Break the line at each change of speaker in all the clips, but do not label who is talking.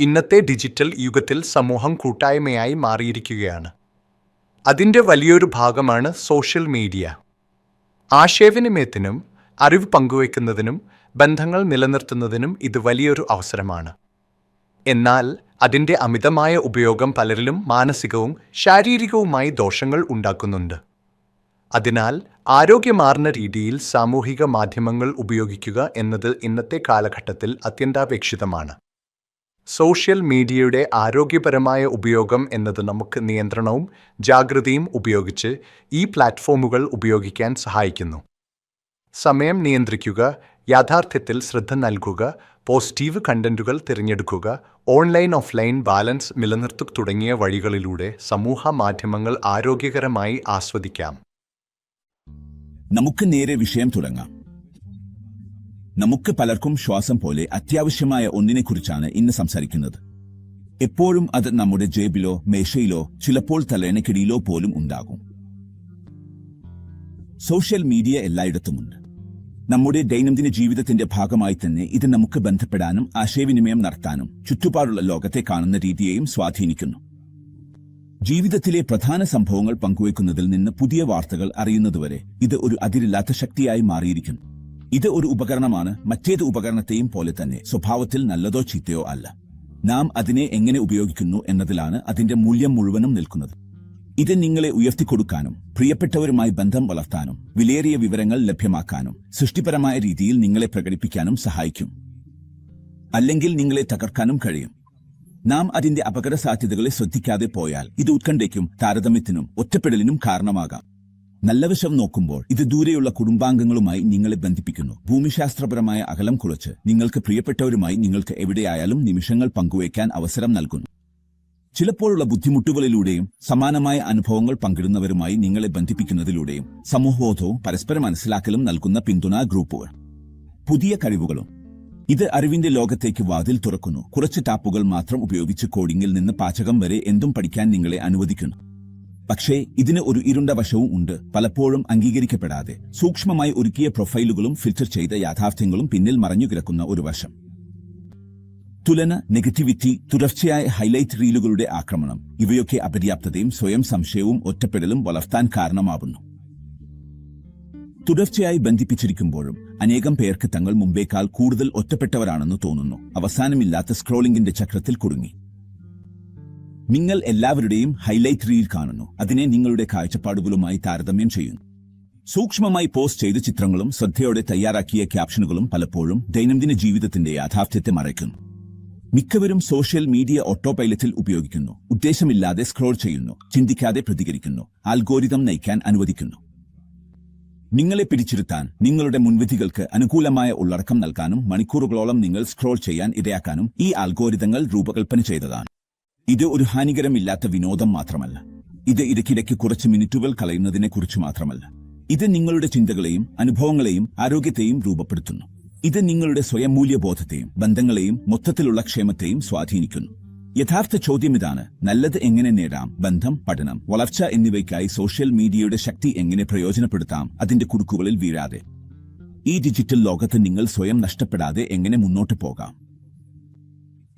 ഇന്നത്തെ ഡിജിറ്റൽ യുഗത്തിൽ സമൂഹം കൂട്ടായ്മയായി മാറിയിരിക്കുകയാണ്. അതിന്റെ വലിയൊരു ഭാഗമാണ് സോഷ്യൽ മീഡിയ. ആശയവിനിമയത്തിനും അറിവ് പങ്കുവയ്ക്കുന്നതിനും ബന്ധങ്ങൾ നിലനിർത്തുന്നതിനും ഇത് വലിയൊരു അവസരമാണ്. എന്നാൽ അതിന്റെ അമിതമായ ഉപയോഗം പലരിലും മാനസികവും ശാരീരികവുമായി ദോഷങ്ങൾ ഉണ്ടാക്കുന്നുണ്ട്. അതിനാൽ ആരോഗ്യമാർന്ന രീതിയിൽ സാമൂഹിക മാധ്യമങ്ങൾ ഉപയോഗിക്കുക എന്നത് ഇന്നത്തെ കാലഘട്ടത്തിൽ അത്യന്താപേക്ഷിതമാണ്. സോഷ്യൽ മീഡിയയുടെ ആരോഗ്യപരമായ ഉപയോഗം എന്നത് നമുക്ക് നിയന്ത്രണവും ജാഗ്രതയും ഉപയോഗിച്ച് ഈ പ്ലാറ്റ്ഫോമുകൾ ഉപയോഗിക്കാൻ സഹായിക്കുന്നു. സമയം നിയന്ത്രിക്കുക യാഥാർത്ഥ്യത്തിൽ ശ്രദ്ധ നൽകുക പോസിറ്റീവ് കണ്ടന്റുകൾ തിരഞ്ഞെടുക്കുക ഓൺലൈൻ ഓഫ്ലൈൻ ബാലൻസ് നിലനിർത്തുക തുടങ്ങിയ വഴികളിലൂടെ സമൂഹ മാധ്യമങ്ങൾ ആരോഗ്യകരമായി ആസ്വദിക്കാം.
നമുക്ക് നേരെ വിഷയം തുടങ്ങാം. നമുക്ക് പലർക്കും ശ്വാസം പോലെ അത്യാവശ്യമായ ഒന്നിനെക്കുറിച്ചാണ് ഇന്ന് സംസാരിക്കുന്നത്. എപ്പോഴും അത് നമ്മുടെ ജേബിലോ മേശയിലോ ചിലപ്പോൾ തലേണക്കിടിയിലോ പോലും ഉണ്ടാകും. സോഷ്യൽ മീഡിയ എല്ലായിടത്തുമുണ്ട്. നമ്മുടെ ദൈനംദിന ജീവിതത്തിന്റെ ഭാഗമായി തന്നെ ഇത് നമുക്ക് ബന്ധപ്പെടാനും ആശയവിനിമയം നടത്താനും ചുറ്റുപാടുള്ള ലോകത്തെ കാണുന്ന രീതിയെയും സ്വാധീനിക്കുന്നു. ജീവിതത്തിലെ പ്രധാന സംഭവങ്ങൾ പങ്കുവയ്ക്കുന്നതിൽ നിന്ന് പുതിയ വാർത്തകൾ അറിയുന്നതുവരെ ഇത് ഒരു അതിരില്ലാത്ത ശക്തിയായി മാറിയിരിക്കുന്നു. ഇത് ഒരു ഉപകരണമാണ് മറ്റേത് ഉപകരണത്തെയും പോലെ തന്നെ സ്വഭാവത്തിൽ നല്ലതോ ചീത്തയോ അല്ല. നാം അതിനെ എങ്ങനെ ഉപയോഗിക്കുന്നു എന്നതിലാണ് അതിന്റെ മൂല്യം മുഴുവനും നിൽക്കുന്നത്. ഇത് നിങ്ങളെ ഉയർത്തിക്കൊടുക്കാനും പ്രിയപ്പെട്ടവരുമായി ബന്ധം വളർത്താനും വിലയേറിയ വിവരങ്ങൾ ലഭ്യമാക്കാനും സൃഷ്ടിപരമായ രീതിയിൽ നിങ്ങളെ പ്രകടിപ്പിക്കാനും സഹായിക്കും. അല്ലെങ്കിൽ നിങ്ങളെ തകർക്കാനും കഴിയും. നാം അതിന്റെ അപകട സാധ്യതകളെ ശ്രദ്ധിക്കാതെ പോയാൽ ഇത് ഉത്കണ്ഠയ്ക്കും താരതമ്യത്തിനും ഒറ്റപ്പെടലിനും കാരണമാകാം. നല്ല വശം നോക്കുമ്പോൾ ഇത് ദൂരെയുള്ള കുടുംബാംഗങ്ങളുമായി നിങ്ങളെ ബന്ധിപ്പിക്കുന്നു. ഭൂമിശാസ്ത്രപരമായ അകലം കുറച്ച് നിങ്ങൾക്ക് പ്രിയപ്പെട്ടവരുമായി നിങ്ങൾക്ക് എവിടെയായാലും നിമിഷങ്ങൾ പങ്കുവയ്ക്കാൻ അവസരം നൽകുന്നു. ചിലപ്പോഴുള്ള ബുദ്ധിമുട്ടുകളിലൂടെയും സമാനമായ അനുഭവങ്ങൾ പങ്കിടുന്നവരുമായി നിങ്ങളെ ബന്ധിപ്പിക്കുന്നതിലൂടെയും സമൂഹബോധവും പരസ്പര മനസ്സിലാക്കലും നൽകുന്ന പിന്തുണാ ഗ്രൂപ്പുകൾ. പുതിയ കഴിവുകളും. ഇത് അറിവിന്റെ ലോകത്തേക്ക് വാതിൽ തുറക്കുന്നു. കുറച്ച് ടാപ്പുകൾ മാത്രം ഉപയോഗിച്ച് കോഡിംഗിൽ നിന്ന് പാചകം വരെ എന്തും പഠിക്കാൻ നിങ്ങളെ അനുവദിക്കുന്നു. പക്ഷേ ഇതിന് ഒരു ഇരുണ്ട വശവും ഉണ്ട്. പലപ്പോഴും അംഗീകരിക്കപ്പെടാതെ. സൂക്ഷ്മമായി ഒരുക്കിയ പ്രൊഫൈലുകളും ഫിൽറ്റർ ചെയ്ത യാഥാർത്ഥ്യങ്ങളും പിന്നിൽ മറഞ്ഞു കിടക്കുന്ന ഒരു വശം. തുലന നെഗറ്റിവിറ്റി തുടർച്ചയായ ഹൈലൈറ്റ് റീലുകളുടെ ആക്രമണം. ഇവയൊക്കെ അപര്യാപ്തതയും സ്വയം സംശയവും ഒറ്റപ്പെടലും വളർത്താൻ കാരണമാവുന്നു. തുടർച്ചയായി ബന്ധിപ്പിച്ചിരിക്കുമ്പോഴും അനേകം പേർക്ക് തങ്ങൾ മുമ്പേക്കാൾ കൂടുതൽ ഒറ്റപ്പെട്ടവരാണെന്ന് തോന്നുന്നു. അവസാനമില്ലാത്ത സ്ക്രോളിംഗിന്റെ ചക്രത്തിൽ കുടുങ്ങി. നിങ്ങൾ എല്ലാവരുടെയും ഹൈലൈറ്റ് റീൽ കാണുന്നു. അതിനെ നിങ്ങളുടെ കാഴ്ചപ്പാടുകളുമായി താരതമ്യം ചെയ്യുന്നു. സൂക്ഷ്മമായി പോസ്റ്റ് ചെയ്ത ചിത്രങ്ങളും ശ്രദ്ധയോടെ തയ്യാറാക്കിയ ക്യാപ്ഷനുകളും പലപ്പോഴും ദൈനംദിന ജീവിതത്തിന്റെ യാഥാർത്ഥ്യത്തെ മറയ്ക്കുന്നു. മിക്കവരും സോഷ്യൽ മീഡിയ ഓട്ടോ പൈലറ്റിൽ ഉപയോഗിക്കുന്നു. ഉദ്ദേശമില്ലാതെ സ്ക്രോൾ ചെയ്യുന്നു. ചിന്തിക്കാതെ പ്രതികരിക്കുന്നു. ആൽഗോരിതം നയിക്കാൻ അനുവദിക്കുന്നു. നിങ്ങളെ പിടിച്ചിരുത്താൻ നിങ്ങളുടെ മുൻവിധികൾക്ക് അനുകൂലമായ ഉള്ളടക്കം നൽകാനും മണിക്കൂറുകളോളം നിങ്ങൾ സ്ക്രോൾ ചെയ്യാൻ ഇടയാക്കാനും ഈ ആൽഗോരിതങ്ങൾ രൂപകൽപ്പന ചെയ്തതാണ്. ഇത് ഒരു ഹാനികരമില്ലാത്ത വിനോദം മാത്രമല്ല. ഇത് ഇടയ്ക്കിടയ്ക്ക് കുറച്ച് മിനിറ്റുകൾ കളയുന്നതിനെ കുറിച്ച് മാത്രമല്ല. ഇത് നിങ്ങളുടെ ചിന്തകളെയും അനുഭവങ്ങളെയും ആരോഗ്യത്തെയും രൂപപ്പെടുത്തുന്നു. ഇത് നിങ്ങളുടെ സ്വയം മൂല്യബോധത്തെയും ബന്ധങ്ങളെയും മൊത്തത്തിലുള്ള ക്ഷേമത്തെയും സ്വാധീനിക്കുന്നു. യഥാർത്ഥ ചോദ്യം ഇതാണ് നല്ലത് എങ്ങനെ നേടാം? ബന്ധം പഠനം വളർച്ച എന്നിവയ്ക്കായി സോഷ്യൽ മീഡിയയുടെ ശക്തി എങ്ങനെ പ്രയോജനപ്പെടുത്താം? അതിന്റെ കുടുക്കുകളിൽ വീഴാതെ. ഈ ഡിജിറ്റൽ ലോകത്ത് നിങ്ങൾ സ്വയം നഷ്ടപ്പെടാതെ എങ്ങനെ മുന്നോട്ട് പോകാം?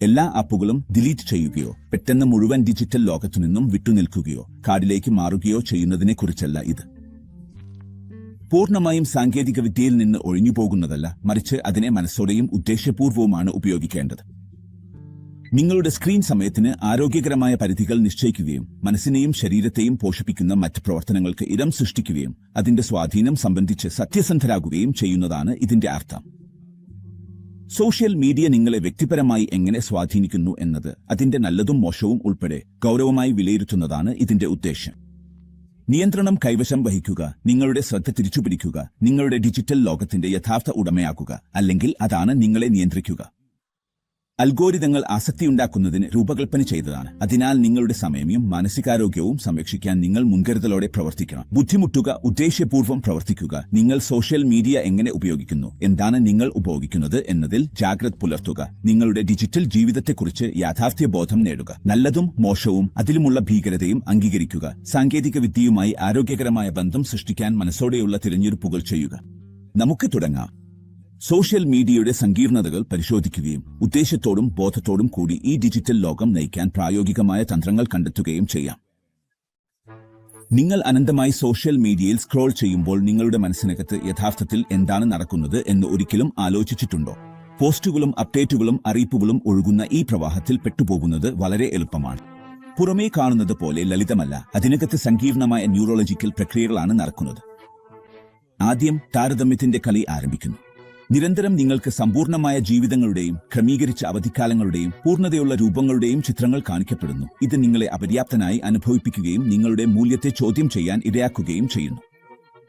എല്ലാ ആപ്പുകളും ഡിലീറ്റ് ചെയ്യുകയോ പെട്ടെന്ന് മുഴുവൻ ഡിജിറ്റൽ ലോകത്തു നിന്നും വിട്ടുനിൽക്കുകയോ കാർഡിലേക്ക് മാറുകയോ ചെയ്യുന്നതിനെക്കുറിച്ചല്ല ഇത്. പൂർണമായും സാങ്കേതിക വിദ്യയിൽ നിന്ന് ഒഴിഞ്ഞു പോകുന്നതല്ല മറിച്ച് അതിനെ മനസ്സോടെയും ഉദ്ദേശ്യപൂർവവുമാണ് ഉപയോഗിക്കേണ്ടത്. നിങ്ങളുടെ സ്ക്രീൻ സമയത്തിന് ആരോഗ്യകരമായ പരിധികൾ നിശ്ചയിക്കുകയും മനസ്സിനെയും ശരീരത്തെയും പോഷിപ്പിക്കുന്ന മറ്റ് പ്രവർത്തനങ്ങൾക്ക് ഇടം സൃഷ്ടിക്കുകയും അതിന്റെ സ്വാധീനം സംബന്ധിച്ച് സത്യസന്ധരാകുകയും ചെയ്യുന്നതാണ് ഇതിന്റെ അർത്ഥം. സോഷ്യൽ മീഡിയ നിങ്ങളെ വ്യക്തിപരമായി എങ്ങനെ സ്വാധീനിക്കുന്നു എന്നത് അതിന്റെ നല്ലതും മോശവും ഉൾപ്പെടെ ഗൗരവമായി വിലയിരുത്തുന്നതാണ് ഇതിന്റെ ഉദ്ദേശ്യം. നിയന്ത്രണം കൈവശം വഹിക്കുക നിങ്ങളുടെ ശ്രദ്ധ തിരിച്ചുപിടിക്കുക നിങ്ങളുടെ ഡിജിറ്റൽ ലോകത്തിന്റെ യഥാർത്ഥ ഉടമയാക്കുക അല്ലെങ്കിൽ അതാണ് നിങ്ങളെ നിയന്ത്രിക്കുക. അൽഗോരിതങ്ങൾ ആസക്തിയുണ്ടാക്കുന്നതിന് രൂപകൽപ്പന ചെയ്തതാണ്. അതിനാൽ നിങ്ങളുടെ സമയവും മാനസികാരോഗ്യവും സംരക്ഷിക്കാൻ നിങ്ങൾ മുൻകരുതലോടെ പ്രവർത്തിക്കണം. ബുദ്ധിമുട്ടുക ഉദ്ദേശ്യപൂർവം പ്രവർത്തിക്കുക. നിങ്ങൾ സോഷ്യൽ മീഡിയ എങ്ങനെ ഉപയോഗിക്കുന്നു? എന്താണ് നിങ്ങൾ ഉപയോഗിക്കുന്നത് എന്നതിൽ ജാഗ്രത പുലർത്തുക. നിങ്ങളുടെ ഡിജിറ്റൽ ജീവിതത്തെക്കുറിച്ച് യാഥാർത്ഥ്യ ബോധം നേടുക. നല്ലതും മോശവും അതിലുമുള്ള ഭീകരതയും അംഗീകരിക്കുക. സാങ്കേതിക വിദ്യയുമായി ആരോഗ്യകരമായ ബന്ധം സൃഷ്ടിക്കാൻ മനസ്സോടെയുള്ള തിരഞ്ഞെടുപ്പുകൾ ചെയ്യുക. നമുക്ക് തുടങ്ങാം. സോഷ്യൽ മീഡിയയുടെ സങ്കീർണതകൾ പരിശോധിക്കുകയും ഉദ്ദേശത്തോടും ബോധത്തോടും കൂടി ഈ ഡിജിറ്റൽ ലോകം നയിക്കാൻ പ്രായോഗികമായ തന്ത്രങ്ങൾ കണ്ടെത്തുകയും ചെയ്യാം. നിങ്ങൾ അനന്തമായി സോഷ്യൽ മീഡിയയിൽ സ്ക്രോൾ ചെയ്യുമ്പോൾ നിങ്ങളുടെ മനസ്സിനകത്ത് യഥാർത്ഥത്തിൽ എന്താണ് നടക്കുന്നത് എന്ന് ഒരിക്കലും ആലോചിച്ചിട്ടുണ്ടോ? പോസ്റ്റുകളും അപ്ഡേറ്റുകളും അറിയിപ്പുകളും ഒഴുകുന്ന ഈ പ്രവാഹത്തിൽ പെട്ടുപോകുന്നത് വളരെ എളുപ്പമാണ്. പുറമേ കാണുന്നത് പോലെ ലളിതമല്ല. അതിനകത്ത് സങ്കീർണമായ ന്യൂറോളജിക്കൽ പ്രക്രിയകളാണ് നടക്കുന്നത്. ആദ്യം താരതമ്യത്തിന്റെ കളി ആരംഭിക്കുന്നു. നിരന്തരം നിങ്ങൾക്ക് സമ്പൂർണമായ ജീവിതങ്ങളുടെയും ക്രമീകരിച്ച അവധിക്കാലങ്ങളുടെയും പൂർണതയുള്ള രൂപങ്ങളുടെയും ചിത്രങ്ങൾ കാണിക്കപ്പെടുന്നു. ഇത് നിങ്ങളെ അപര്യാപ്തനായി അനുഭവിപ്പിക്കുകയും നിങ്ങളുടെ മൂല്യത്തെ ചോദ്യം ചെയ്യാൻ ഇടയാക്കുകയും ചെയ്യുന്നു.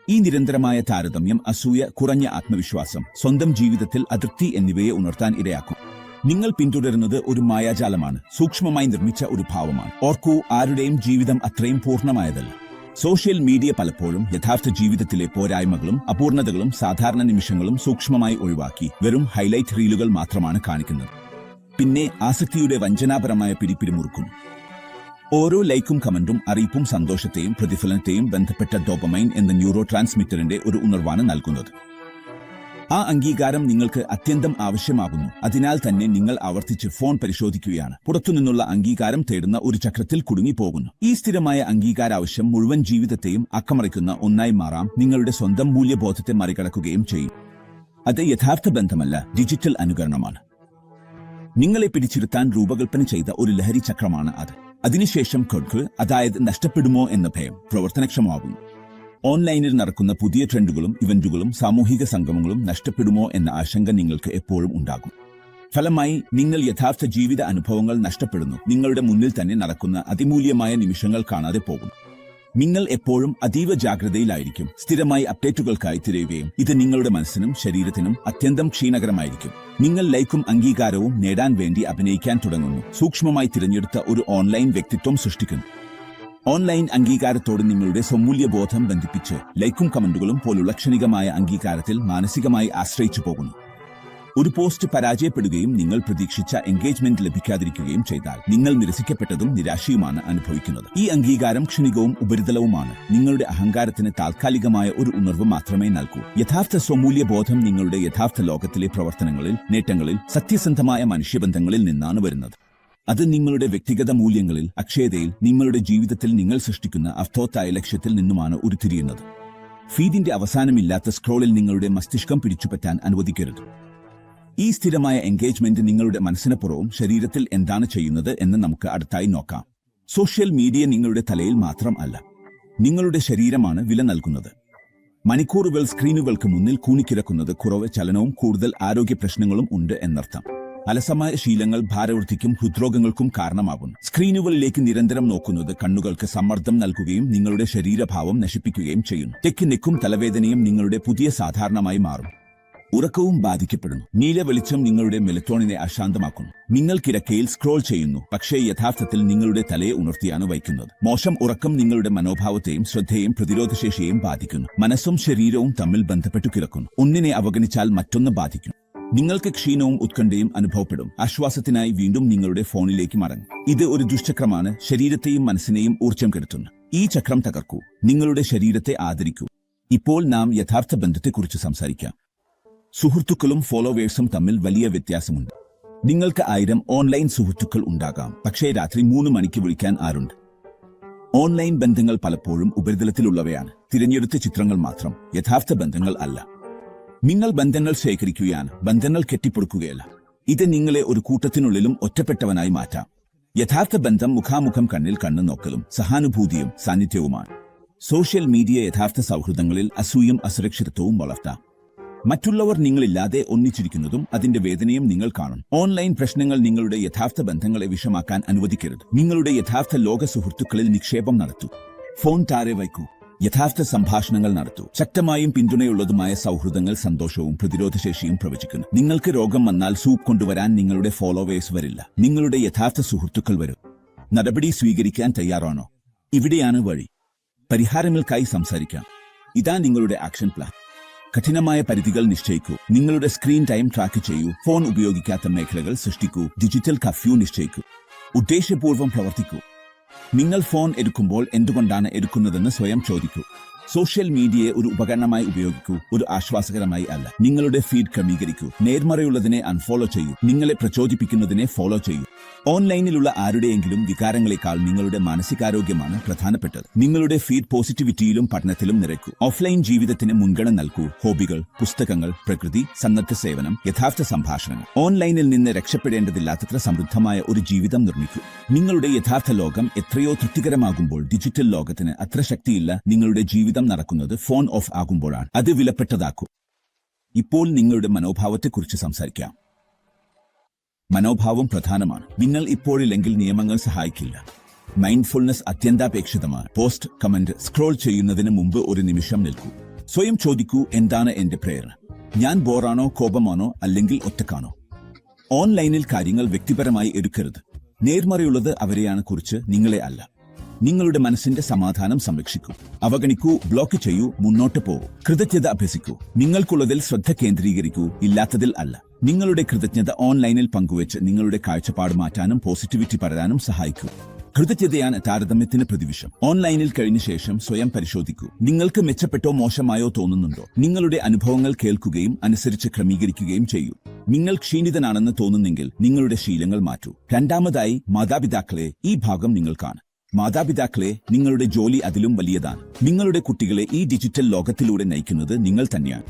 ഈ നിരന്തരമായ താരതമ്യം അസൂയ കുറഞ്ഞ ആത്മവിശ്വാസം സ്വന്തം ജീവിതത്തിൽ അതൃപ്തി എന്നിവയെ ഉണർത്താൻ ഇടയാക്കും. നിങ്ങൾ പിന്തുടരുന്നത് ഒരു മായാജാലമാണ് സൂക്ഷ്മമായി നിർമ്മിച്ച ഒരു ഭാവമാണ്. ഓർക്കൂ ആരുടെയും ജീവിതം അത്രയും പൂർണമായതല്ല. സോഷ്യൽ മീഡിയ പലപ്പോഴും യഥാർത്ഥ ജീവിതത്തിലെ പോരായ്മകളും അപൂർണതകളും സാധാരണ നിമിഷങ്ങളും സൂക്ഷ്മമായി ഒഴിവാക്കി വെറും ഹൈലൈറ്റ് റീലുകൾ മാത്രമാണ് കാണിക്കുന്നത്. പിന്നെ ആസക്തിയുടെ വഞ്ചനാപരമായ പിരിപ്പിരിമുറുക്കും ഓരോ ലൈക്കും കമന്റും അറിയിപ്പും സന്തോഷത്തെയും പ്രതിഫലനത്തെയും ബന്ധപ്പെട്ട ഡോപ്പമൈൻ എന്ന ന്യൂറോ ട്രാൻസ്മിറ്ററിന്റെ ഒരു ഉണർവാണ് നൽകുന്നത്. ആ അംഗീകാരം നിങ്ങൾക്ക് അത്യന്തം ആവശ്യമാകുന്നു. അതിനാൽ തന്നെ നിങ്ങൾ ആവർത്തിച്ച് ഫോൺ പരിശോധിക്കുകയാണ്. പുറത്തുനിന്നുള്ള അംഗീകാരം തേടുന്ന ഒരു ചക്രത്തിൽ കുടുങ്ങിപ്പോകുന്നു. ഈ സ്ഥിരമായ അംഗീകാരാവശ്യം മുഴുവൻ ജീവിതത്തെയും അക്കമറിക്കുന്ന ഒന്നായി മാറാം. നിങ്ങളുടെ സ്വന്തം മൂല്യബോധത്തെ മറികടക്കുകയും ചെയ്യും. അത് യഥാർത്ഥ ബന്ധമല്ല ഡിജിറ്റൽ അനുകരണമാണ്. നിങ്ങളെ പിടിച്ചിരുത്താൻ രൂപകൽപ്പന ചെയ്ത ഒരു ലഹരി ചക്രമാണ് അത്. അതിനുശേഷം കൊടുക്ക് അതായത് നഷ്ടപ്പെടുമോ എന്ന ഭയം പ്രവർത്തനക്ഷമമാകുന്നു. ഓൺലൈനിൽ നടക്കുന്ന പുതിയ ട്രെൻഡുകളും ഇവന്റുകളും സാമൂഹിക സംഗമങ്ങളും നഷ്ടപ്പെടുമോ എന്ന ആശങ്ക നിങ്ങൾക്ക് എപ്പോഴും ഉണ്ടാകും. ഫലമായി നിങ്ങൾ യഥാർത്ഥ ജീവിത അനുഭവങ്ങൾ നഷ്ടപ്പെടുന്നു. നിങ്ങളുടെ മുന്നിൽ തന്നെ നടക്കുന്ന അതിമൂല്യമായ നിമിഷങ്ങൾ കാണാതെ പോകുന്നു നിങ്ങൾ എപ്പോഴും അതീവ ജാഗ്രതയിലായിരിക്കും. സ്ഥിരമായി അപ്ഡേറ്റുകൾക്കായി തിരയുകയും ഇത് നിങ്ങളുടെ മനസ്സിനും ശരീരത്തിനും അത്യന്തം ക്ഷീണകരമായിരിക്കും. നിങ്ങൾ ലൈക്കും അംഗീകാരവും നേടാൻ വേണ്ടി അഭിനയിക്കാൻ തുടങ്ങുന്നു. സൂക്ഷ്മമായി തിരഞ്ഞെടുത്ത ഒരു ഓൺലൈൻ വ്യക്തിത്വം സൃഷ്ടിക്കുന്നു. ഓൺലൈൻ അംഗീകാരത്തോട് നിങ്ങളുടെ സ്വമൂല്യബോധം ബന്ധിപ്പിച്ച് ലൈക്കും കമന്റുകളും പോലുള്ള ക്ഷണികമായ അംഗീകാരത്തിൽ മാനസികമായി ആശ്രയിച്ചു പോകുന്നു. ഒരു പോസ്റ്റ് പരാജയപ്പെടുകയും നിങ്ങൾ പ്രതീക്ഷിച്ച എൻഗേജ്മെന്റ് ലഭിക്കാതിരിക്കുകയും ചെയ്താൽ നിങ്ങൾ നിരസിക്കപ്പെട്ടതും നിരാശയുമാണ് അനുഭവിക്കുന്നത്. ഈ അംഗീകാരം ക്ഷണികവും ഉപരിതലവുമാണ്. നിങ്ങളുടെ അഹങ്കാരത്തിന് താൽക്കാലികമായ ഒരു ഉണർവ് മാത്രമേ നൽകൂ. യഥാർത്ഥ സ്വമൂല്യബോധം നിങ്ങളുടെ യഥാർത്ഥ ലോകത്തിലെ പ്രവർത്തനങ്ങളിൽ നേട്ടങ്ങളിൽ സത്യസന്ധമായ മനുഷ്യബന്ധങ്ങളിൽ നിന്നാണ് വരുന്നത്. അത് നിങ്ങളുടെ വ്യക്തിഗത മൂല്യങ്ങളിൽ അക്ഷയതയിൽ നിങ്ങളുടെ ജീവിതത്തിൽ നിങ്ങൾ സൃഷ്ടിക്കുന്ന അർത്ഥോത്തായ ലക്ഷ്യത്തിൽ നിന്നുമാണ് ഉരുത്തിരിയുന്നത്. ഫീഡിന്റെ അവസാനമില്ലാത്ത സ്ക്രോളിൽ നിങ്ങളുടെ മസ്തിഷ്കം പിടിച്ചുപറ്റാൻ അനുവദിക്കരുത്. ഈ സ്ഥിരമായ എൻഗേജ്മെന്റ് നിങ്ങളുടെ മനസ്സിനപ്പുറവും ശരീരത്തിൽ എന്താണ് ചെയ്യുന്നത് എന്ന് നമുക്ക് അടുത്തായി നോക്കാം. സോഷ്യൽ മീഡിയ നിങ്ങളുടെ തലയിൽ മാത്രം അല്ല നിങ്ങളുടെ ശരീരമാണ് വില നൽകുന്നത്. മണിക്കൂറുകൾ സ്ക്രീനുകൾക്ക് മുന്നിൽ കൂണിക്കിടക്കുന്നത് കുറവ് ചലനവും കൂടുതൽ ആരോഗ്യ പ്രശ്നങ്ങളും ഉണ്ട് എന്നർത്ഥം. അലസമായ ശീലങ്ങൾ ഭാരവൃത്തിക്കും ഹൃദ്രോഗങ്ങൾക്കും കാരണമാകുന്നു. സ്ക്രീനുകളിലേക്ക് നിരന്തരം നോക്കുന്നത് കണ്ണുകൾക്ക് സമ്മർദ്ദം നൽകുകയും നിങ്ങളുടെ ശരീരഭാവം നശിപ്പിക്കുകയും ചെയ്യുന്നു. തെക്ക് നെക്കും തലവേദനയും നിങ്ങളുടെ പുതിയ സാധാരണമായി മാറും. ഉറക്കവും ബാധിക്കപ്പെടുന്നു. നീല വെളിച്ചം നിങ്ങളുടെ മെലത്തോണിനെ അശാന്തമാക്കുന്നു. നിങ്ങൾ കിടക്കയിൽ സ്ക്രോൾ ചെയ്യുന്നു. പക്ഷേ യഥാർത്ഥത്തിൽ നിങ്ങളുടെ തലയെ ഉണർത്തിയാണ് വയ്ക്കുന്നത്. മോശം ഉറക്കം നിങ്ങളുടെ മനോഭാവത്തെയും ശ്രദ്ധയെയും പ്രതിരോധശേഷിയെയും ബാധിക്കുന്നു. മനസ്സും ശരീരവും തമ്മിൽ ബന്ധപ്പെട്ടു കിടക്കുന്നു. ഒന്നിനെ അവഗണിച്ചാൽ മറ്റൊന്ന് ബാധിക്കും. നിങ്ങൾക്ക് ക്ഷീണവും ഉത്കണ്ഠയും അനുഭവപ്പെടും. ആശ്വാസത്തിനായി വീണ്ടും നിങ്ങളുടെ ഫോണിലേക്ക് മടങ്ങും. ഇത് ഒരു ദുഷ്ചക്രമാണ്. ശരീരത്തെയും മനസ്സിനെയും ഊർജം കെടുത്തുന്നു. ഈ ചക്രം തകർക്കൂ. നിങ്ങളുടെ ശരീരത്തെ ആദരിക്കൂ. ഇപ്പോൾ നാം യഥാർത്ഥ ബന്ധത്തെക്കുറിച്ച് സംസാരിക്കാം. സുഹൃത്തുക്കളും ഫോളോവേഴ്സും തമ്മിൽ വലിയ വ്യത്യാസമുണ്ട്. നിങ്ങൾക്ക് ആയിരം ഓൺലൈൻ സുഹൃത്തുക്കൾ ഉണ്ടാകാം. പക്ഷേ രാത്രി മൂന്ന് മണിക്ക് വിളിക്കാൻ ആരുണ്ട്? ഓൺലൈൻ ബന്ധങ്ങൾ പലപ്പോഴും ഉപരിതലത്തിലുള്ളവയാണ്. തിരഞ്ഞെടുത്ത ചിത്രങ്ങൾ മാത്രം. യഥാർത്ഥ ബന്ധങ്ങൾ അല്ല. നിങ്ങൾ ബന്ധങ്ങൾ ശേഖരിക്കുകയാണ് ബന്ധങ്ങൾ കെട്ടിപ്പൊടുക്കുകയല്ല. ഇത് നിങ്ങളെ ഒരു കൂട്ടത്തിനുള്ളിലും ഒറ്റപ്പെട്ടവനായി മാറ്റാം. യഥാർത്ഥ ബന്ധം മുഖാമുഖം കണ്ണിൽ കണ്ണു നോക്കലും സഹാനുഭൂതിയും സാന്നിധ്യവുമാണ്. സോഷ്യൽ മീഡിയ യഥാർത്ഥ സൗഹൃദങ്ങളിൽ അസൂയും അസുരക്ഷിതത്വവും വളർത്താം. മറ്റുള്ളവർ നിങ്ങളില്ലാതെ ഒന്നിച്ചിരിക്കുന്നതും അതിന്റെ വേദനയും നിങ്ങൾ കാണും. ഓൺലൈൻ പ്രശ്നങ്ങൾ നിങ്ങളുടെ യഥാർത്ഥ ബന്ധങ്ങളെ വിഷമാക്കാൻ അനുവദിക്കരുത്. നിങ്ങളുടെ യഥാർത്ഥ ലോക സുഹൃത്തുക്കളിൽ നിക്ഷേപം നടത്തൂ. ഫോൺ താരെ വയ്ക്കൂ. യഥാർത്ഥ സംഭാഷണങ്ങൾ നടത്തൂ. ശക്തമായും പിന്തുണയുള്ളതുമായ സൗഹൃദങ്ങൾ സന്തോഷവും പ്രതിരോധശേഷിയും പ്രവചിക്കുന്നു. നിങ്ങൾക്ക് രോഗം വന്നാൽ സൂപ്പ് കൊണ്ടുവരാൻ നിങ്ങളുടെ ഫോളോവേഴ്സ് വരില്ല. നിങ്ങളുടെ യഥാർത്ഥ സുഹൃത്തുക്കൾ വരും. നടപടി സ്വീകരിക്കാൻ തയ്യാറാണോ? ഇവിടെയാണ് വഴി. പരിഹാരങ്ങൾക്കായി സംസാരിക്കാം. ഇതാ നിങ്ങളുടെ ആക്ഷൻ പ്ലാൻ. കഠിനമായ പരിധികൾ നിശ്ചയിക്കൂ. നിങ്ങളുടെ സ്ക്രീൻ ടൈം ട്രാക്ക് ചെയ്യൂ. ഫോൺ ഉപയോഗിക്കാത്ത മേഖലകൾ സൃഷ്ടിക്കൂ. ഡിജിറ്റൽ കഫ്യൂ നിശ്ചയിക്കൂ. ഉദ്ദേശപൂർവം പ്രവർത്തിക്കൂ. നിങ്ങൾ ഫോൺ എടുക്കുമ്പോൾ എന്തുകൊണ്ടാണ് എടുക്കുന്നതെന്ന് സ്വയം ചോദിക്കൂ. സോഷ്യൽ മീഡിയയെ ഒരു ഉപകരണമായി ഉപയോഗിക്കൂ ഒരു ആശ്വാസകരമായി അല്ല. നിങ്ങളുടെ ഫീഡ് ക്രമീകരിക്കൂ. നേർമറയുള്ളതിനെ അൺഫോളോ ചെയ്യൂ. നിങ്ങളെ പ്രചോദിപ്പിക്കുന്നതിനെ ഫോളോ ചെയ്യൂ. ഓൺലൈനിലുള്ള ആരുടെയെങ്കിലും വികാരങ്ങളെക്കാൾ നിങ്ങളുടെ മാനസികാരോഗ്യമാണ് പ്രധാനപ്പെട്ടത്. നിങ്ങളുടെ ഫീഡ് പോസിറ്റിവിറ്റിയിലും പഠനത്തിലും നിരക്കൂ. ഓഫ്ലൈൻ ജീവിതത്തിന് മുൻഗണന നൽകൂ. ഹോബികൾ പുസ്തകങ്ങൾ പ്രകൃതി സന്നദ്ധ സേവനം യഥാർത്ഥ സംഭാഷണങ്ങൾ. ഓൺലൈനിൽ നിന്ന് രക്ഷപ്പെടേണ്ടതില്ലാത്തത്ര സമൃദ്ധമായ ഒരു ജീവിതം നിർമ്മിക്കൂ. നിങ്ങളുടെ യഥാർത്ഥ ലോകം എത്രയോ തൃപ്തികരമാകുമ്പോൾ ഡിജിറ്റൽ ലോകത്തിന് അത്ര ശക്തിയില്ല നിങ്ങളുടെ ജീവിതം നടക്കുന്നത് ഫോൺ ഓഫ് ആകുമ്പോഴാണ്. അത് വിലപ്പെട്ടതാക്കൂ. ഇപ്പോൾ നിങ്ങളുടെ മനോഭാവത്തെക്കുറിച്ച് സംസാരിക്കാം. മനോഭാവം പ്രധാനമാണ്. നിങ്ങൾ ഇപ്പോഴില്ലെങ്കിൽ നിയമങ്ങൾ സഹായിക്കില്ല. മൈൻഡ്ഫുൾനെസ് അത്യന്താപേക്ഷിതമാണ്. പോസ്റ്റ് കമന്റ് സ്ക്രോൾ ചെയ്യുന്നതിന് മുമ്പ് ഒരു നിമിഷം നിൽക്കൂ. സ്വയം ചോദിക്കൂ എന്താണ് എന്റെ പ്രേരണ? ഞാൻ ബോറാണോ കോപമാണോ അല്ലെങ്കിൽ ഒറ്റക്കാണോ? ഓൺലൈനിൽ കാര്യങ്ങൾ വ്യക്തിപരമായി എടുക്കരുത്. നേർമറയുള്ളത് അവരെയാണ് കുറിച്ച് നിങ്ങളെ അല്ല. നിങ്ങളുടെ മനസ്സിന്റെ സമാധാനം സംരക്ഷിക്കൂ. അവഗണിക്കൂ ബ്ലോക്ക് ചെയ്യൂ മുന്നോട്ട് പോകൂ. കൃതജ്ഞത അഭ്യസിക്കൂ. നിങ്ങൾക്കുള്ളതിൽ ശ്രദ്ധ കേന്ദ്രീകരിക്കൂ ഇല്ലാത്തതിൽ അല്ല. നിങ്ങളുടെ കൃതജ്ഞത ഓൺലൈനിൽ പങ്കുവച്ച് നിങ്ങളുടെ കാഴ്ചപ്പാട് മാറ്റാനും പോസിറ്റിവിറ്റി പരതാനും സഹായിക്കൂ. കൃതജ്ഞതയാണ് താരതമ്യത്തിന് പ്രതിവിഷം. ഓൺലൈനിൽ കഴിഞ്ഞ ശേഷം സ്വയം പരിശോധിക്കൂ. നിങ്ങൾക്ക് മെച്ചപ്പെട്ടോ മോശമായോ തോന്നുന്നുണ്ടോ? നിങ്ങളുടെ അനുഭവങ്ങൾ കേൾക്കുകയും അനുസരിച്ച് ക്രമീകരിക്കുകയും ചെയ്യൂ. നിങ്ങൾ ക്ഷീണിതനാണെന്ന് തോന്നുന്നെങ്കിൽ നിങ്ങളുടെ ശീലങ്ങൾ മാറ്റൂ. രണ്ടാമതായി മാതാപിതാക്കളെ ഈ ഭാഗം നിങ്ങൾക്കാണ് മാതാപിതാക്കളെ നിങ്ങളുടെ ജോലി അതിലും വലിയതാണ്. നിങ്ങളുടെ കുട്ടികളെ ഈ ഡിജിറ്റൽ ലോകത്തിലൂടെ നയിക്കുന്നത് നിങ്ങൾ തന്നെയാണ്.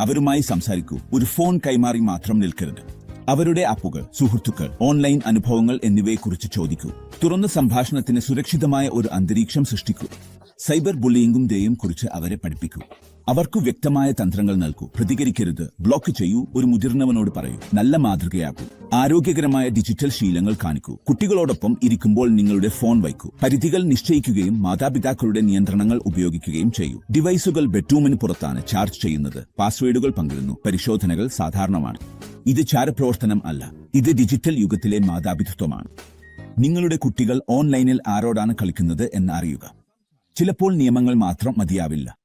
അവരുമായി സംസാരിക്കൂ. ഒരു ഫോൺ കൈമാറി മാത്രം നിൽക്കരുത്. അവരുടെ ആപ്പുകൾ സുഹൃത്തുക്കൾ ഓൺലൈൻ അനുഭവങ്ങൾ എന്നിവയെക്കുറിച്ച് ചോദിക്കൂ. തുറന്ന സംഭാഷണത്തിന് സുരക്ഷിതമായ ഒരു അന്തരീക്ഷം സൃഷ്ടിക്കൂ. സൈബർ ബുള്ളിയിങ്ങും കുറിച്ച് അവരെ പഠിപ്പിക്കൂ. അവർക്കു വ്യക്തമായ തന്ത്രങ്ങൾ നൽകൂ. പ്രതികരിക്കരുത്. ബ്ലോക്ക് ചെയ്യൂ. ഒരു മുതിർന്നവനോട് പറയൂ. നല്ല മാതൃകയാകൂ. ആരോഗ്യകരമായ ഡിജിറ്റൽ ശീലങ്ങൾ കാണിക്കൂ. കുട്ടികളോടൊപ്പം ഇരിക്കുമ്പോൾ നിങ്ങളുടെ ഫോൺ വയ്ക്കൂ. പരിധികൾ നിശ്ചയിക്കുകയും മാതാപിതാക്കളുടെ നിയന്ത്രണങ്ങൾ ഉപയോഗിക്കുകയും ചെയ്യൂ. ഡിവൈസുകൾ ബെഡ്റൂമിന് പുറത്താണ് ചാർജ് ചെയ്യുന്നത്. പാസ്വേഡുകൾ പങ്കിടുന്നു. പരിശോധനകൾ സാധാരണമാണ്. ഇത് ചാരപ്രവർത്തനം അല്ല. ഇത് ഡിജിറ്റൽ യുഗത്തിലെ മാതാപിതൃത്വമാണ്. നിങ്ങളുടെ കുട്ടികൾ ഓൺലൈനിൽ ആരോടാണ് കളിക്കുന്നത് എന്ന് അറിയുക. ചിലപ്പോൾ നിയമങ്ങൾ മാത്രം മതിയാവില്ല.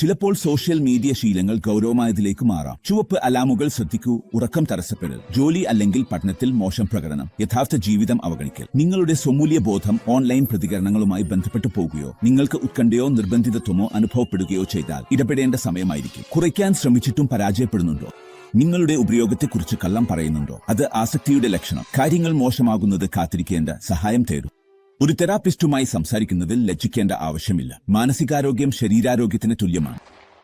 ചിലപ്പോൾ സോഷ്യൽ മീഡിയ ശീലങ്ങൾ ഗൗരവമായതിലേക്ക് മാറാം. ചുവപ്പ് അലാമുകൾ ശ്രദ്ധിക്കൂ ഉറക്കം തടസ്സപ്പെടൽ ജോലി അല്ലെങ്കിൽ പഠനത്തിൽ മോശം പ്രകടനം യഥാർത്ഥ ജീവിതം അവഗണിക്കൽ. നിങ്ങളുടെ സ്വമൂല്യ ബോധം ഓൺലൈൻ പ്രതികരണങ്ങളുമായി ബന്ധപ്പെട്ടു പോകുകയോ നിങ്ങൾക്ക് ഉത്കണ്ഠയോ നിർബന്ധിതത്വമോ അനുഭവപ്പെടുകയോ ചെയ്താൽ ഇടപെടേണ്ട സമയമായിരിക്കും. കുറയ്ക്കാൻ ശ്രമിച്ചിട്ടും പരാജയപ്പെടുന്നുണ്ടോ? നിങ്ങളുടെ ഉപയോഗത്തെക്കുറിച്ച് കള്ളം പറയുന്നുണ്ടോ? അത് ആസക്തിയുടെ ലക്ഷണം. കാര്യങ്ങൾ മോശമാകുന്നത് കാത്തിരിക്കേണ്ട സഹായം തേടും. ഒരു തെറാപ്പിസ്റ്റുമായി സംസാരിക്കുന്നതിൽ ലജ്ജിക്കേണ്ട ആവശ്യമില്ല. മാനസികാരോഗ്യം ശരീരാരോഗ്യത്തിന് തുല്യമാണ്.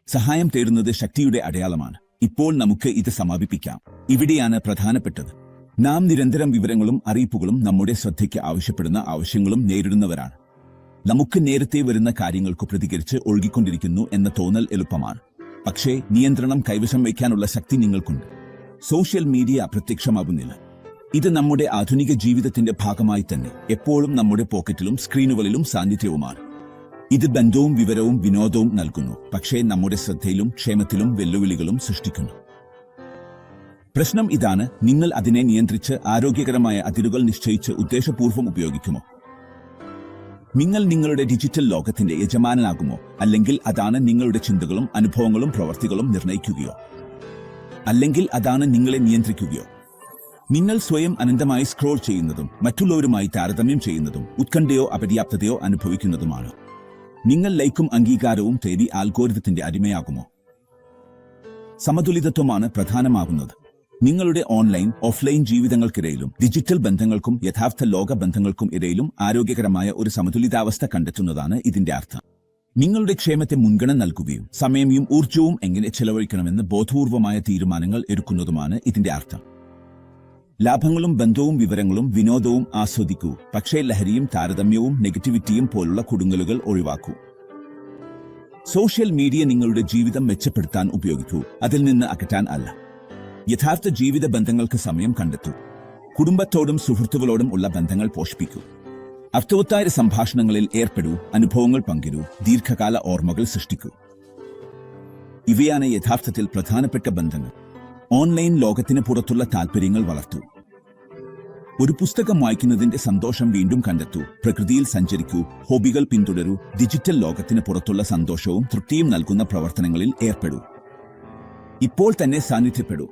സഹായം തേടുന്നത് ശക്തിയുടെ അടയാളമാണ്. ഇപ്പോൾ നമുക്ക് ഇത് സമാപിപ്പിക്കാം. ഇവിടെയാണ് പ്രധാനപ്പെട്ടത്. നാം നിരന്തരം വിവരങ്ങളും അറിയിപ്പുകളും നമ്മുടെ ശ്രദ്ധയ്ക്ക് ആവശ്യപ്പെടുന്ന ആവശ്യങ്ങളും നേരിടുന്നവരാണ്. നമുക്ക് നേരത്തെ വരുന്ന കാര്യങ്ങൾക്ക് പ്രതികരിച്ച് ഒഴുകിക്കൊണ്ടിരിക്കുന്നു എന്ന തോന്നൽ എളുപ്പമാണ്. പക്ഷേ നിയന്ത്രണം കൈവശം വയ്ക്കാനുള്ള ശക്തി നിങ്ങൾക്കുണ്ട്. സോഷ്യൽ മീഡിയ അപ്രത്യക്ഷമാകുന്നില്ല. ഇത് നമ്മുടെ ആധുനിക ജീവിതത്തിന്റെ ഭാഗമായി തന്നെ എപ്പോഴും നമ്മുടെ പോക്കറ്റിലും സ്ക്രീനുകളിലും സാന്നിധ്യവുമാണ്. ഇത് ബന്ധവും വിവരവും വിനോദവും നൽകുന്നു. പക്ഷേ നമ്മുടെ ശ്രദ്ധയിലും ക്ഷേമത്തിലും വെല്ലുവിളികളും സൃഷ്ടിക്കുന്നു. പ്രശ്നം ഇതാണ്. നിങ്ങൾ അതിനെ നിയന്ത്രിച്ച് ആരോഗ്യകരമായ അതിരുകൾ നിശ്ചയിച്ച് ഉദ്ദേശപൂർവം ഉപയോഗിക്കുമോ? നിങ്ങൾ നിങ്ങളുടെ ഡിജിറ്റൽ ലോകത്തിന്റെ യജമാനനാകുമോ? അല്ലെങ്കിൽ അതാണ് നിങ്ങളുടെ ചിന്തകളും അനുഭവങ്ങളും പ്രവർത്തികളും നിർണയിക്കുകയോ അല്ലെങ്കിൽ അതാണ് നിങ്ങളെ നിയന്ത്രിക്കുകയോ? നിങ്ങൾ സ്വയം അനന്തമായി സ്ക്രോൾ ചെയ്യുന്നതും മറ്റുള്ളവരുമായി താരതമ്യം ചെയ്യുന്നതും ഉത്കണ്ഠയോ അപര്യാപ്തതയോ അനുഭവിക്കുന്നതുമാണ്. നിങ്ങൾ ലൈക്കും അംഗീകാരവും തേടി ആൽഗോരിതത്തിന്റെ അടിമയാകുമോ? സമതുലിതത്വമാണ് പ്രധാനമാകുന്നത്. നിങ്ങളുടെ ഓൺലൈൻ ഓഫ്ലൈൻ ജീവിതങ്ങൾക്കിടയിലും ഡിജിറ്റൽ ബന്ധങ്ങൾക്കും യഥാർത്ഥ ലോക ബന്ധങ്ങൾക്കും ഇടയിലും ആരോഗ്യകരമായ ഒരു സമതുലിതാവസ്ഥ കണ്ടെത്തുന്നതാണ് ഇതിന്റെ അർത്ഥം. നിങ്ങളുടെ ക്ഷേമത്തെ മുൻഗണന നൽകുകയും സമയവും ഊർജവും എങ്ങനെ ചെലവഴിക്കണമെന്ന് ബോധപൂർവമായ തീരുമാനങ്ങൾ എടുക്കുന്നതുമാണ് ഇതിന്റെ അർത്ഥം. ലാഭങ്ങളും ബന്ധവും വിവരങ്ങളും വിനോദവും ആസ്വദിക്കൂ. പക്ഷേ ലഹരിയും താരതമ്യവും നെഗറ്റിവിറ്റിയും പോലുള്ള കുടുങ്ങലുകൾ ഒഴിവാക്കൂ. സോഷ്യൽ മീഡിയ നിങ്ങളുടെ ജീവിതം മെച്ചപ്പെടുത്താൻ ഉപയോഗിക്കൂ. അതിൽ നിന്ന് അകറ്റാൻ അല്ല. യഥാർത്ഥ ജീവിത ബന്ധങ്ങൾക്ക് സമയം കണ്ടെത്തൂ. കുടുംബത്തോടും സുഹൃത്തുക്കളോടും ഉള്ള ബന്ധങ്ങൾ പോഷിപ്പിക്കൂ. അർത്ഥവത്തായ സംഭാഷണങ്ങളിൽ ഏർപ്പെടൂ അനുഭവങ്ങൾ പങ്കിടൂ ദീർഘകാല ഓർമ്മകൾ സൃഷ്ടിക്കൂ. ഇവയാണ് യഥാർത്ഥത്തിൽ പ്രധാനപ്പെട്ട ബന്ധങ്ങൾ. ഓൺലൈൻ ലോകത്തിന് പുറത്തുള്ള താല്പര്യങ്ങൾ വളർത്തു. ഒരു പുസ്തകം വായിക്കുന്നതിന്റെ സന്തോഷം വീണ്ടും കണ്ടെത്തൂ. പ്രകൃതിയിൽ സഞ്ചരിക്കൂ. ഹോബികൾ പിന്തുടരൂ. ഡിജിറ്റൽ ലോകത്തിന് പുറത്തുള്ള സന്തോഷവും തൃപ്തിയും നൽകുന്ന പ്രവർത്തനങ്ങളിൽ ഏർപ്പെടൂ. ഇപ്പോൾ തന്നെ സാന്നിധ്യപ്പെടൂ.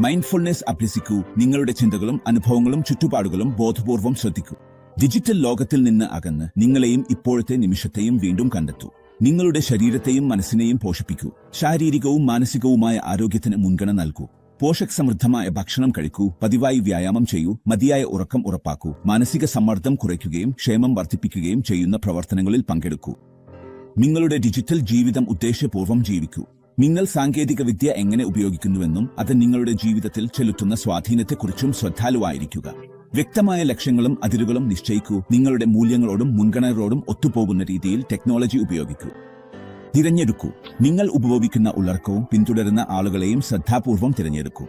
മൈൻഡ്ഫുൾനെസ് അഭ്യസിക്കൂ. നിങ്ങളുടെ ചിന്തകളും അനുഭവങ്ങളും ചുറ്റുപാടുകളും ബോധപൂർവം ശ്രദ്ധിക്കൂ. ഡിജിറ്റൽ ലോകത്തിൽ നിന്ന് അകന്ന് നിങ്ങളെയും ഇപ്പോഴത്തെ നിമിഷത്തെയും വീണ്ടും കണ്ടെത്തൂ. നിങ്ങളുടെ ശരീരത്തെയും മനസ്സിനെയും പോഷിപ്പിക്കൂ. ശാരീരികവും മാനസികവുമായ ആരോഗ്യത്തിന് മുൻഗണന നൽകൂ. പോഷക സമൃദ്ധമായ ഭക്ഷണം കഴിക്കൂ. പതിവായി വ്യായാമം ചെയ്യൂ. മതിയായ ഉറക്കം ഉറപ്പാക്കൂ. മാനസിക സമ്മർദ്ദം കുറയ്ക്കുകയും ക്ഷേമം വർദ്ധിപ്പിക്കുകയും ചെയ്യുന്ന പ്രവർത്തനങ്ങളിൽ പങ്കെടുക്കൂ. നിങ്ങളുടെ ഡിജിറ്റൽ ജീവിതം ഉദ്ദേശ്യപൂർവം ജീവിക്കൂ. നിങ്ങൾ സാങ്കേതിക വിദ്യ എങ്ങനെ ഉപയോഗിക്കുന്നുവെന്നും അത് നിങ്ങളുടെ ജീവിതത്തിൽ ചെലുത്തുന്ന സ്വാധീനത്തെക്കുറിച്ചും ശ്രദ്ധാലുവായിരിക്കുക. വ്യക്തമായ ലക്ഷ്യങ്ങളും അതിരുകളും നിശ്ചയിക്കൂ. നിങ്ങളുടെ മൂല്യങ്ങളോടും മുൻഗണനകളോടും ഒത്തുപോകുന്ന രീതിയിൽ ടെക്നോളജി ഉപയോഗിക്കൂ. തിരഞ്ഞെടുക്കൂ. നിങ്ങൾ ഉപയോഗിക്കുന്ന ഉള്ളർക്കവും പിന്തുടരുന്ന ആളുകളെയും ശ്രദ്ധാപൂർവം തിരഞ്ഞെടുക്കൂ.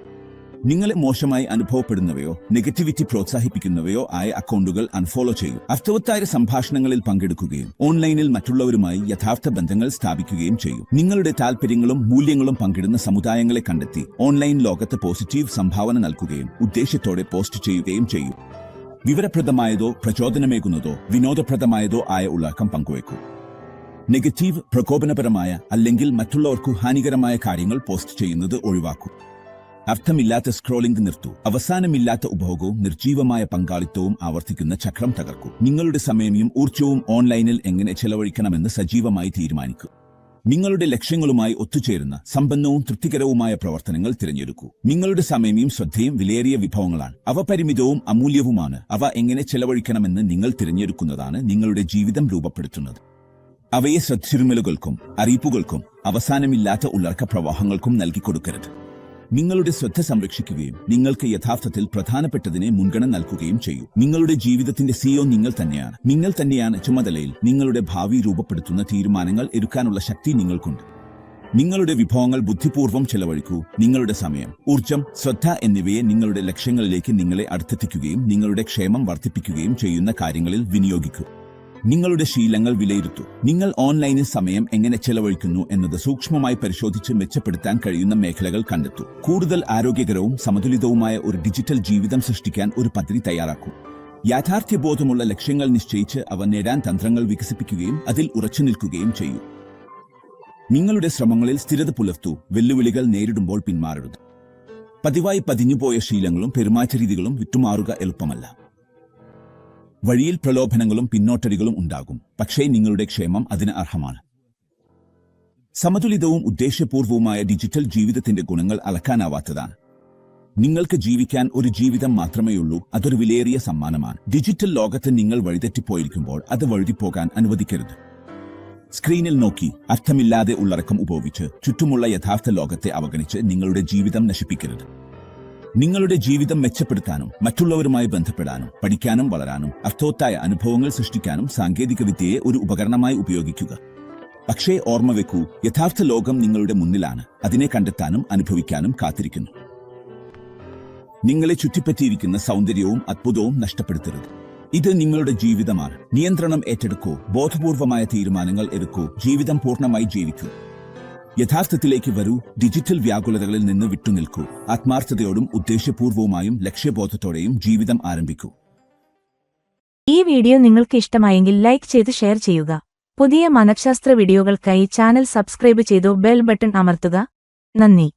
നിങ്ങളെ മോശമായി അനുഭവപ്പെടുന്നവയോ നെഗറ്റിവിറ്റി പ്രോത്സാഹിപ്പിക്കുന്നവയോ ആയ അക്കൗണ്ടുകൾ അൺഫോളോ ചെയ്യും. അർത്ഥവത്തായ സംഭാഷണങ്ങളിൽ പങ്കെടുക്കുകയും ഓൺലൈനിൽ മറ്റുള്ളവരുമായി യഥാർത്ഥ ബന്ധങ്ങൾ സ്ഥാപിക്കുകയും ചെയ്യും. നിങ്ങളുടെ താൽപര്യങ്ങളും മൂല്യങ്ങളും പങ്കിടുന്ന സമുദായങ്ങളെ കണ്ടെത്തി ഓൺലൈൻ ലോകത്ത് പോസിറ്റീവ് സംഭാവന നൽകുകയും ഉദ്ദേശത്തോടെ പോസ്റ്റ് ചെയ്യുകയും ചെയ്യും. വിവരപ്രദമായതോ പ്രചോദനമേകുന്നതോ വിനോദപ്രദമായതോ ആയ ഉള്ളടക്കം പങ്കുവയ്ക്കൂ. നെഗറ്റീവ് പ്രകോപനപരമായ അല്ലെങ്കിൽ മറ്റുള്ളവർക്ക് ഹാനികരമായ കാര്യങ്ങൾ പോസ്റ്റ് ചെയ്യുന്നത് ഒഴിവാക്കൂ. അർത്ഥമില്ലാത്ത സ്ക്രോളിംഗ് നിർത്തൂ. അവസാനമില്ലാത്ത ഉപഭോഗവും നിർജീവമായ പങ്കാളിത്തവും ആവർത്തിക്കുന്ന ചക്രം തകർക്കൂ. നിങ്ങളുടെ സമയവും ഊർജവും ഓൺലൈനിൽ എങ്ങനെ ചെലവഴിക്കണമെന്ന് സജീവമായി തീരുമാനിക്കൂ. നിങ്ങളുടെ ലക്ഷ്യങ്ങളുമായി ഒത്തുചേരുന്ന സമ്പന്നവും തൃപ്തികരവുമായ പ്രവർത്തനങ്ങൾ തിരഞ്ഞെടുക്കൂ. നിങ്ങളുടെ സമയവും ശ്രദ്ധയും വിലയേറിയ വിഭവങ്ങളാണ്. അവ പരിമിതവും അമൂല്യവുമാണ്. അവ എങ്ങനെ ചെലവഴിക്കണമെന്ന് നിങ്ങൾ തിരഞ്ഞെടുക്കുന്നതാണ് നിങ്ങളുടെ ജീവിതം രൂപപ്പെടുത്തുന്നത്. അവയെ ശ്രദ്ധിരുമലുകൾക്കും അറിയിപ്പുകൾക്കും അവസാനമില്ലാത്ത ഉള്ളർക്ക പ്രവാഹങ്ങൾക്കും നൽകിക്കൊടുക്കരുത്. നിങ്ങളുടെ ശ്രദ്ധ സംരക്ഷിക്കുകയും നിങ്ങൾക്ക് യഥാർത്ഥത്തിൽ പ്രധാനപ്പെട്ടതിനെ മുൻഗണന നൽകുകയും ചെയ്യൂ. നിങ്ങളുടെ ജീവിതത്തിന്റെ സിഒ നിങ്ങൾ തന്നെയാണ്. നിങ്ങൾ തന്നെയാണ് ചുമതലയിൽ നിങ്ങളുടെ ഭാവി രൂപപ്പെടുത്തുന്ന തീരുമാനങ്ങൾ എടുക്കാനുള്ള ശക്തി നിങ്ങൾക്കുണ്ട്. നിങ്ങളുടെ വിഭവങ്ങൾ ബുദ്ധിപൂർവം ചെലവഴിക്കൂ. നിങ്ങളുടെ സമയം ഊർജം ശ്രദ്ധ എന്നിവയെ നിങ്ങളുടെ ലക്ഷ്യങ്ങളിലേക്ക് നിങ്ങളെ അടുത്തെത്തിക്കുകയും നിങ്ങളുടെ ക്ഷേമം വർദ്ധിപ്പിക്കുകയും ചെയ്യുന്ന കാര്യങ്ങളിൽ വിനിയോഗിക്കൂ. നിങ്ങളുടെ ശീലങ്ങൾ വിലയിരുത്തൂ. നിങ്ങൾ ഓൺലൈനിൽ സമയം എങ്ങനെ ചെലവഴിക്കുന്നു എന്നത് സൂക്ഷ്മമായി പരിശോധിച്ച് മെച്ചപ്പെടുത്താൻ കഴിയുന്ന മേഖലകൾ കണ്ടെത്തൂ. കൂടുതൽ ആരോഗ്യകരവും സമതുലിതവുമായ ഒരു ഡിജിറ്റൽ ജീവിതം സൃഷ്ടിക്കാൻ ഒരു പദ്ധതി തയ്യാറാക്കൂ. യാഥാർത്ഥ്യബോധമുള്ള ലക്ഷ്യങ്ങൾ നിശ്ചയിച്ച് അവ നേടാൻ തന്ത്രങ്ങൾ വികസിപ്പിക്കുകയും അതിൽ ഉറച്ചു നിൽക്കുകയും ചെയ്യൂ. നിങ്ങളുടെ ശ്രമങ്ങളിൽ സ്ഥിരത പുലർത്തൂ. വെല്ലുവിളികൾ നേരിടുമ്പോൾ പിന്മാറരുത്. പതിവായി പതിഞ്ഞുപോയ ശീലങ്ങളും പെരുമാറ്റ രീതികളും വിട്ടുമാറുക എളുപ്പമല്ല. വഴിയിൽ പ്രലോഭനങ്ങളും പിന്നോട്ടടികളും ഉണ്ടാകും. പക്ഷേ നിങ്ങളുടെ ക്ഷേമം അതിന് അർഹമാണ്. സമതുലിതവും ഉദ്ദേശ്യപൂർവവുമായ ഡിജിറ്റൽ ജീവിതത്തിന്റെ ഗുണങ്ങൾ അളക്കാനാവാത്തതാണ്. നിങ്ങൾക്ക് ജീവിക്കാൻ ഒരു ജീവിതം മാത്രമേയുള്ളൂ അതൊരു വിലയേറിയ സമ്മാനമാണ്. ഡിജിറ്റൽ ലോകത്ത് നിങ്ങൾ വഴിതെറ്റിപ്പോയിരിക്കുമ്പോൾ അത് വഴുതിപ്പോകാൻ അനുവദിക്കരുത്. സ്ക്രീനിൽ നോക്കി അർത്ഥമില്ലാതെ ഉള്ളടക്കം ഉപയോഗിച്ച് ചുറ്റുമുള്ള യഥാർത്ഥ ലോകത്തെ അവഗണിച്ച് നിങ്ങളുടെ ജീവിതം നശിപ്പിക്കരുത്. നിങ്ങളുടെ ജീവിതം മെച്ചപ്പെടുത്താനും മറ്റുള്ളവരുമായി ബന്ധപ്പെടാനും പഠിക്കാനും വളരാനും അർത്ഥവത്തായ അനുഭവങ്ങൾ സൃഷ്ടിക്കാനും സാങ്കേതികവിദ്യയെ ഒരു ഉപകരണമായി ഉപയോഗിക്കുക. പക്ഷേ ഓർമ്മ വെക്കൂ യഥാർത്ഥ ലോകം നിങ്ങളുടെ മുന്നിലാണ്. അതിനെ കണ്ടെത്താനും അനുഭവിക്കാനും കാത്തിരിക്കുന്നു. നിങ്ങളെ ചുറ്റിപ്പറ്റിയിരിക്കുന്ന സൗന്ദര്യവും അത്ഭുതവും നഷ്ടപ്പെടുത്തരുത്. ഇത് നിങ്ങളുടെ ജീവിതമാണ്. നിയന്ത്രണം ഏറ്റെടുക്കൂ. ബോധപൂർവമായ തീരുമാനങ്ങൾ എടുക്കൂ. ജീവിതം പൂർണമായി ജീവിക്കൂ. യഥാർത്ഥത്തിലേക്ക് വരൂ ഡിജിറ്റൽ വ്യാകുലതകളിൽ നിന്ന് വിട്ടുനിൽക്കൂ. ആത്മാർത്ഥതയോടും ഉദ്ദേശ്യപൂർവവുമായും ലക്ഷ്യബോധത്തോടെയും ജീവിതം ആരംഭിക്കൂ.
ഈ വീഡിയോ നിങ്ങൾക്ക് ഇഷ്ടമായെങ്കിൽ ലൈക്ക് ചെയ്ത് ഷെയർ ചെയ്യുക. പുതിയ മനഃശാസ്ത്ര വീഡിയോകൾക്കായി ചാനൽ സബ്സ്ക്രൈബ് ചെയ്തു ബെൽ ബട്ടൺ അമർത്തുക. നന്ദി.